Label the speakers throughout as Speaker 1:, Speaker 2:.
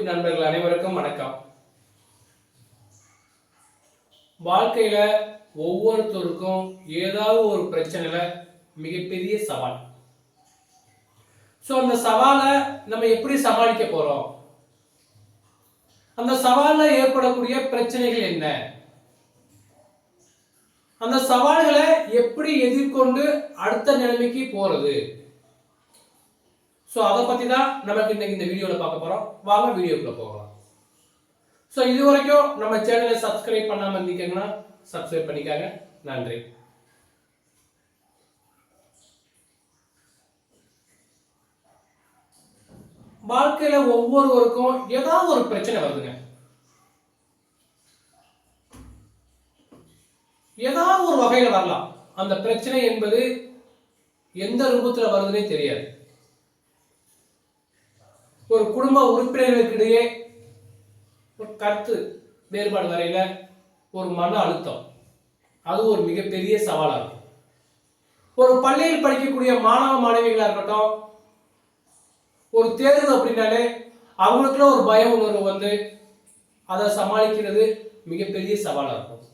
Speaker 1: நண்பர்கள் அனைவருக்கும் வணக்கம். வாழ்க்கையில ஒவ்வொருத்தருக்கும் ஏதாவது ஒரு பிரச்சனையில மிகப்பெரிய சவால். ஸோ அந்த சவாலை நம்ம எப்படி சமாளிக்க போறோம்? அந்த சவால ஏற்படக்கூடிய பிரச்சனைகள் என்ன? அந்த சவால்களை எப்படி எதிர்கொண்டு அடுத்த நிலைமைக்கு போறது? ஸோ அதை பற்றி தான் நமக்கு இன்னைக்கு இந்த வீடியோவில் பார்க்க போகிறோம் வாங்க வீடியோக்குள்ளே போகலாம். ஸோ இது வரைக்கும் நம்ம சேனலை சப்ஸ்கிரைப் பண்ணாமல் இருந்தீங்கன்னா சப்ஸ்கிரைப் பண்ணிக்காங்க. நன்றி. வாழ்க்கையில் ஒவ்வொருவருக்கும் ஏதாவது ஒரு பிரச்சனை வருதுங்க. ஏதாவது ஒரு வகையில் வரலாம். அந்த பிரச்சனை என்பது எந்த ரூபத்தில் வருதுன்னே தெரியாது. ஒரு குடும்ப உறுப்பினர்களுக்கிடையே ஒரு கருத்து வேறுபாடு வரையில ஒரு மன அழுத்தம். அது ஒரு மிகப்பெரிய சவாலாக இருக்கும். ஒரு பள்ளியில் படிக்கக்கூடிய மாணவ மாணவிகளாக இருக்கட்டும் ஒரு தேர்தல் அப்படின்னாலே அவங்களுக்குள்ள ஒரு பய உணர்வு வந்து அதை சமாளிக்கிறது மிகப்பெரிய சவாலாக இருக்கும்.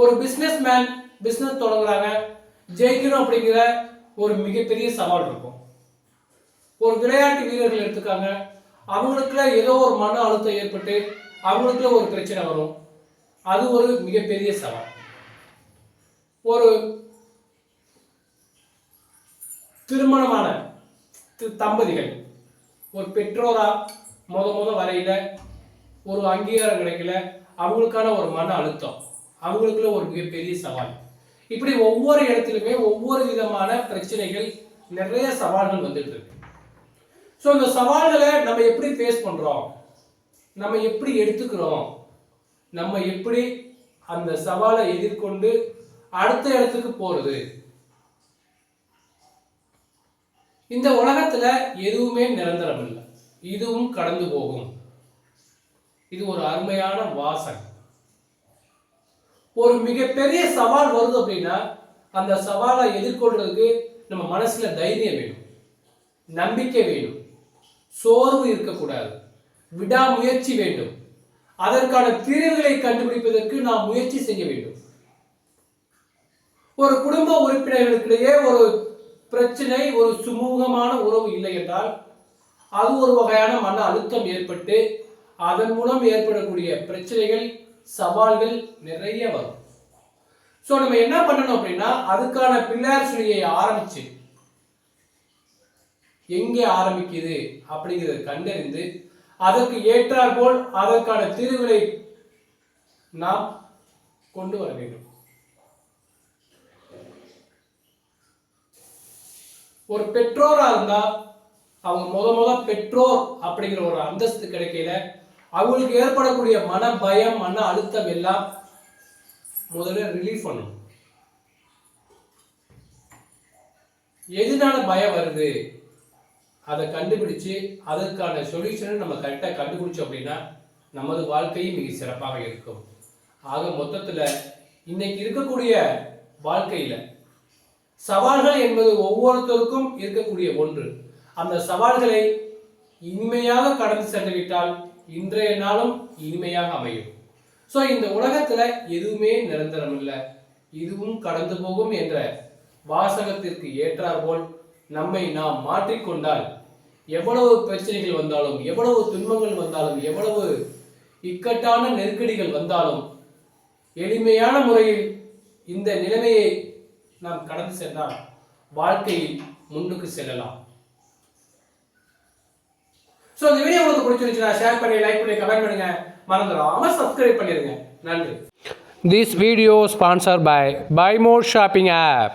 Speaker 1: ஒரு பிஸ்னஸ் மேன் பிஸ்னஸ் தொடங்குறாங்க ஜெயிக்கணும் அப்படிங்கிற ஒரு மிகப்பெரிய சவால் இருக்கும். ஒரு விளையாட்டு வீரர்கள் எடுத்துக்காங்க. அவங்களுக்குள்ள ஏதோ ஒரு மன அழுத்தம் ஏற்பட்டு அவங்களுக்குள்ள ஒரு பிரச்சனை வரும். அது ஒரு மிகப்பெரிய சவால். ஒரு திருமணமான தம்பதிகள் ஒரு பெற்றோரா முத முத வரையில ஒரு அங்கீகாரம் கிடைக்கல. அவங்களுக்கான ஒரு மன அழுத்தம். அவங்களுக்குள்ள ஒரு மிகப்பெரிய சவால். இப்படி ஒவ்வொரு இடத்துலையுமே ஒவ்வொரு விதமான பிரச்சனைகள் நிறைய சவால்கள் வந்துட்டு இருக்கு. ஸோ இந்த சவால்களை நம்ம எப்படி ஃபேஸ் பண்ணுறோம் நம்ம எப்படி எடுத்துக்கிறோம்? நம்ம எப்படி அந்த சவாலை எதிர்கொண்டு அடுத்த இடத்துக்கு போகிறது இந்த உலகத்தில் எதுவுமே நிரந்தரம் இல்லை இதுவும் கடந்து போகும். இது ஒரு அருமையான வாசனை ஒரு மிகப்பெரிய சவால் வருது அப்படின்னா அந்த சவாலை எதிர்கொள்றதுக்கு நம்ம மனசுல தைரியம் வேணும். நம்பிக்கை வேணும். சோர்வு இருக்கக்கூடாது. விடாமுயற்சி வேண்டும். அதற்கான தீர்வுகளை கண்டுபிடிப்பதற்கு நாம் முயற்சி செய்ய வேண்டும். ஒரு குடும்ப உறுப்பினர்களுக்கிடையே ஒரு பிரச்சனை ஒரு சுமூகமான உறவு இல்லை என்றால் அது ஒரு வகையான மன அழுத்தம் ஏற்பட்டு அதன் மூலம் ஏற்படக்கூடிய பிரச்சனைகள் சவால்கள் நிறைய வரும். ஸோ நம்ம என்ன பண்ணணும் அப்படின்னா அதுக்கான பிள்ளையார் சொல்லியை ஆரம்பிச்சு எங்கே ஆரம்பிக்குது அப்படிங்கிறத கண்டறிந்து அதற்கு ஏற்றாற்போல் அதற்கான தீர்வுகளை நாம் கொண்டு வர வேண்டும். ஒரு பெற்றோரா இருந்தா அவங்க முத முத பெற்றோர் அப்படிங்கிற ஒரு அந்தஸ்து கிடைக்கல அவங்களுக்கு ஏற்படக்கூடிய மன பயம் மன அழுத்தம் எல்லாம் முதல்ல ரிலீஃப் பண்ணணும். எதனால பயம் வருது? அதை கண்டுபிடிச்சு அதற்கான சொல்யூஷனை நம்ம கரெக்டாக கண்டுபிடிச்சோம் அப்படின்னா நமது வாழ்க்கையும் மிக சிறப்பாக இருக்கும். ஆக மொத்தத்தில் இன்னைக்கு இருக்கக்கூடிய வாழ்க்கையில் சவால்கள் என்பது ஒவ்வொருத்தருக்கும் இருக்கக்கூடிய ஒன்று. அந்த சவால்களை இனிமையாக கடந்து சென்று விட்டால் இன்றைய நாளும் இனிமையாக அமையும். ஸோ இந்த உலகத்தில் எதுவுமே நிரந்தரம் இல்லை இதுவும் கடந்து போகும் என்ற வாசகத்திற்கு ஏற்றாற்போல் நம்மை நாம் மாற்றிக்கொண்டால் எவ்வளவு பிரச்சனைகள் வந்தாலும் எவ்வளவு துன்பங்கள் வந்தாலும் எவ்வளவு இக்கட்டான நெருக்கடிகள் வந்தாலும் எளிமையான முறையில் இந்த நிலைமையை நாம் கடந்து சென்றால் வாழ்க்கையில் முன்னுக்கு செல்லலாம். ஸோ இந்த வீடியோ உங்களுக்கு பிடிச்சிருந்துச்சுன்னா ஷேர் பண்ணி லைக் பண்ணி கமெண்ட் பண்ணுங்க. மறந்துடாம சப்ஸ்கிரைப் பண்ணிடுங்க நன்றி.
Speaker 2: This video sponsor by buy more shopping app